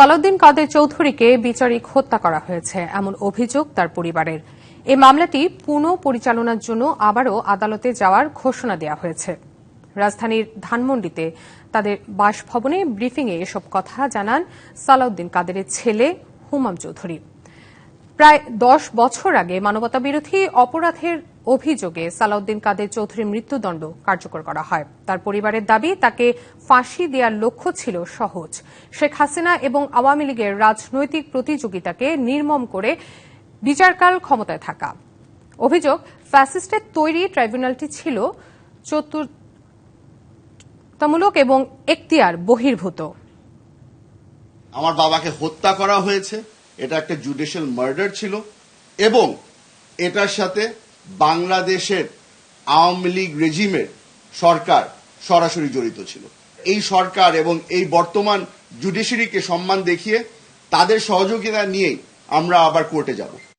সালাউদ্দিন কাদের চৌধুরীকে বিচারিক হত্যা করা হয়েছে, এমন অভিযোগ তার পরিবারের। এই মামলাটি পুনঃ পরিচালনার জন্য আবারও আদালতে যাওয়ার ঘোষণা দেওয়া হয়েছে। রাজধানীর ধানমন্ডিতে তাদের বাসভবনে ব্রিফিংয়ে এসব কথা জানান সালাউদ্দিন কাদেরের ছেলে হুমাম চৌধুরী। প্রায় দশ বছর আগে মানবতাবিরোধী অপরাধের অভিযোগে সালাউদ্দিন কাদের চৌধুরীর মৃত্যুদণ্ড কার্যকর করা হয়। তার পরিবারের দাবি, তাকে ফাঁসি দেওয়ার লক্ষ্য ছিল সহজ। শেখ হাসিনা এবং আওয়ামী লীগের রাজনৈতিক প্রতিযোগিতাকে নির্মম করে বিচারকাল ক্ষমতায় থাকা। অভিযোগ, ফ্যাসিস্টের তৈরি ট্রাইব্যুনালটি ছিল চতুর্থমূলক এবং এখতিয়ার বহির্ভূত। আমার বাবাকে হত্যা করা হয়েছে। এটা একটা জুডিশিয়াল মার্ডার ছিল এবং এটার সাথে বাংলাদেশের আওয়ামী লীগ রেজিমের সরকার সরাসরি জড়িত ছিল। এই সরকার এবং এই বর্তমান জুডিশিয়ারিকে সম্মান দেখিয়ে তাদের সহযোগিতা নিয়েই আমরা আবার কোর্টে যাব।